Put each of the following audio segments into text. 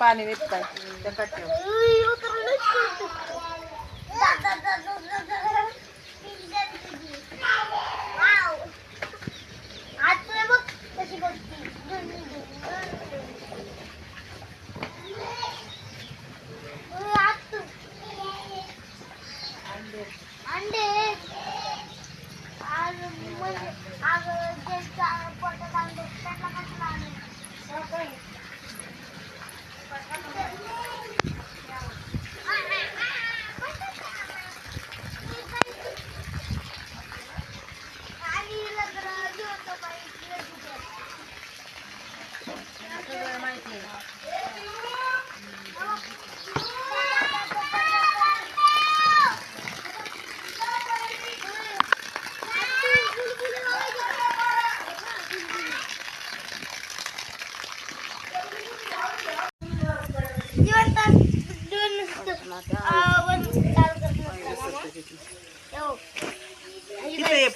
पाणी निघताय. त्या कट्ट्यावर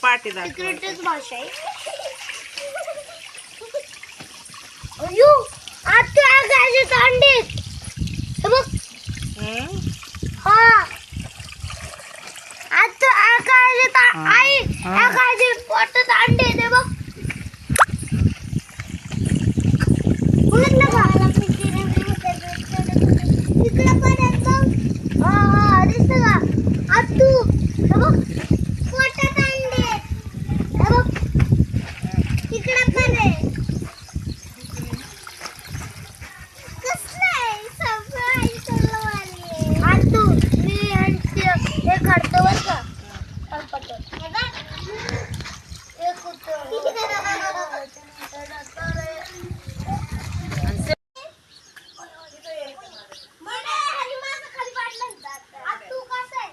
भाषा आहे. अयो आता आकाशात अंडे आहेत. हे बघ. हम्म? हा. आता आकाशात आ- आई आकाशात पोटात अंडे आहेत, हे बघ बघितलं का? तिकडं पण आहेत बघ. हा, हा, दिसतं का? आत्तू, हे बघ. पोटात अंडे आहेत. हे बघ. तिकडं पण आहे. कसलं आहे? सगळं ऐकायला वाटले. आत्तू, मी यांचे हे काढतो बरं का? पानपट्टी. हे बघ. हे कुठं? म्हणे, आणि माझं खाली पाडलं. आत्तू कसं आहे?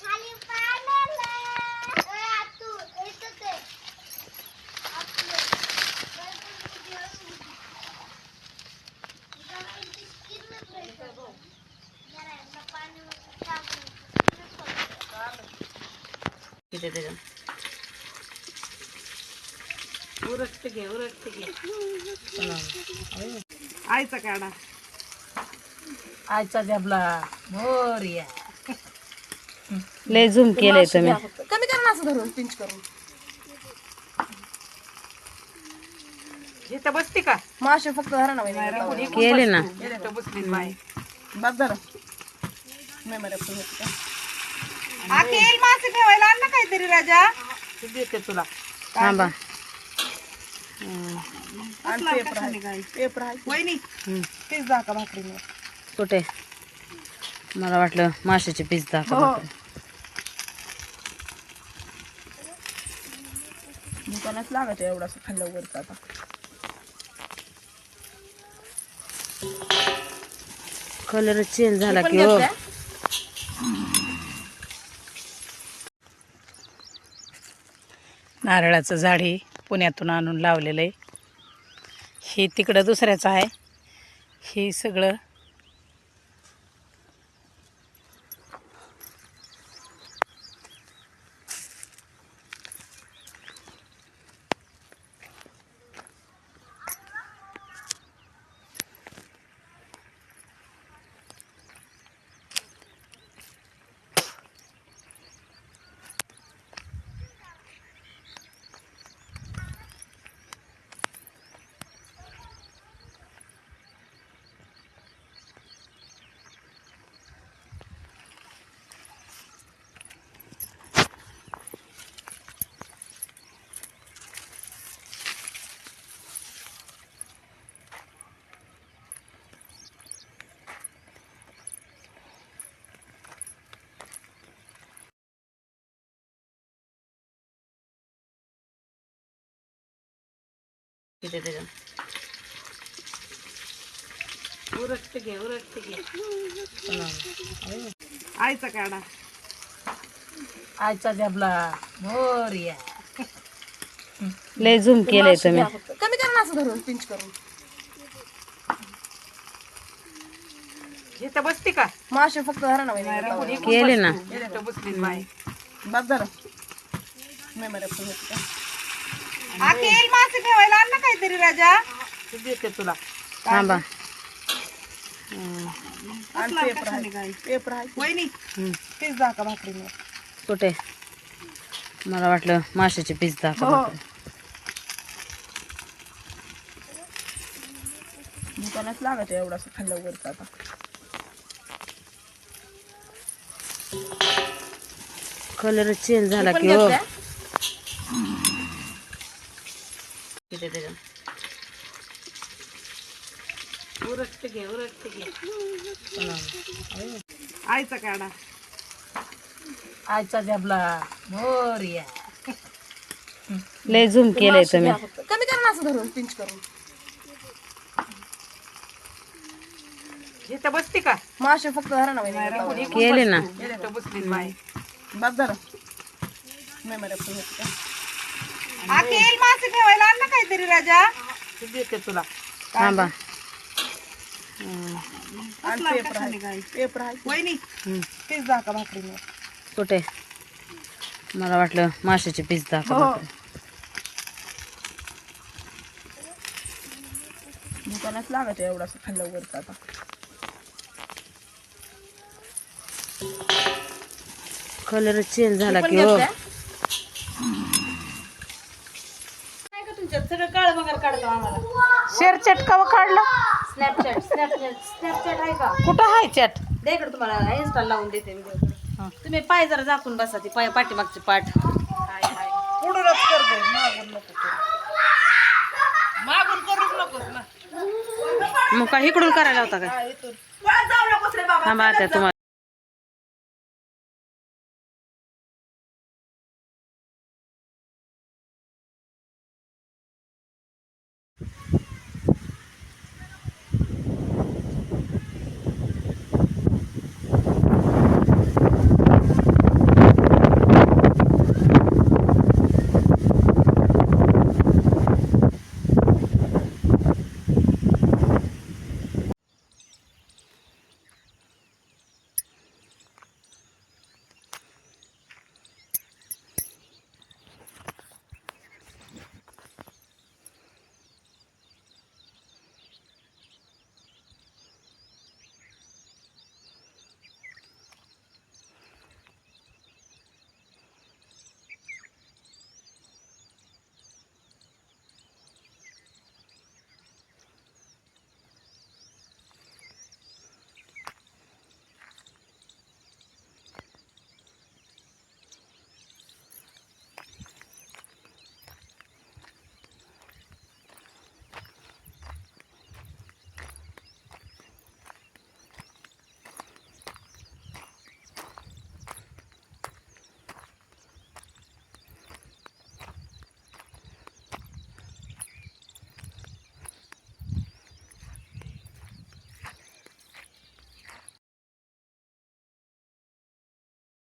खाली पाण्याला. ए, आतू, इथं ते. आतलं. जरा एकदा पाणी टाकून. त्याच्यात घे घे. आईचा काढा. आईचा जबला. मोर्या लय झूम केलंय तुम्ही. कमी कर ना असं धरून पिंच करून. इथं बसते का? मासे फक्त धरा ना. केले ना. इथं बसली बाई. बस धरा. नाही मला अखेल मासे ठेवायला आणलं काहीतरी राजा. ते देते तुला. थांबा. पेपर आहे. तेच दाखा भाकरीने कुठे? मला वाटलं माशाचे पीस दाखवा हो. दुकानात लागायचं एवढा खाल्लं वरचा कलर चेंज झाला की हो. नारळाचं झाड हे पुण्यातून आणून लावलेलं आहे. हे तिकडं दुसऱ्याचं आहे. हे सगळं तिथे घे आईचा काढा. आजचा जबला. मोरया लय झूम केलंय तुम्ही. कमी कर ना असं धरून पिंच करून. इथं बसते का? मासे फक्त धरा ना. केले ना. बसली बस धरा नाही मला अखेल मासे ठेवायला आण ना काहीतरी राजा. देते तुला. थांबा आणि पेपर आहे. पेपर आहे. वहिनी हम्म. तेच जा का भाकरी कुठे? मला वाटलं माशाचे पीस दाखव हो. दुकानात लागत आहे एवढा खाल्लं वगैरे आता. कलर चेंज झाला की हो. त्याच्यात उरट घे उरट घे. आईचा काढा. जबला मोरया लय झूम केलंय तुम्ही. कमी कर ना असं धरून पिंच करून. इथं बसते का? मासे फक्त धरा ना. केले ना. बसली बाई. बस धरा. नाही मला का? मासे ठेवायला आण ना काहीतरी राजा. देते तुला. थांबा. आणि पेपर आहे. पेपर आहे. वहिनी हम्म. तेच जा का भाकरी कुठे? मला वाटलं माशाचे पीस दाखव हो. दुकानात लागत आहे एवढा खाल्लं वगैरे आता. कलर चेंज झाला की हो. घेतल्या? सगळं काळ बघायला काढतो आम्हाला. शेर चटकाव काढलं? स्नॅपचॅट स्नॅपचॅट स्नॅपचॅट आहे का? कुठं आहे चट? दे इकडे तुम्हाला इन्स्टा लावून देते व्हिडिओ तुम्ही पाय जरा झाकून बसा ती पाय पाठीमागची पाठ. पुढूनच कर गं, मागून नको करू. मागून करूच नकोस ना. मग काय इकडून करायला होता काय? थांबा त्या तुम्हाला you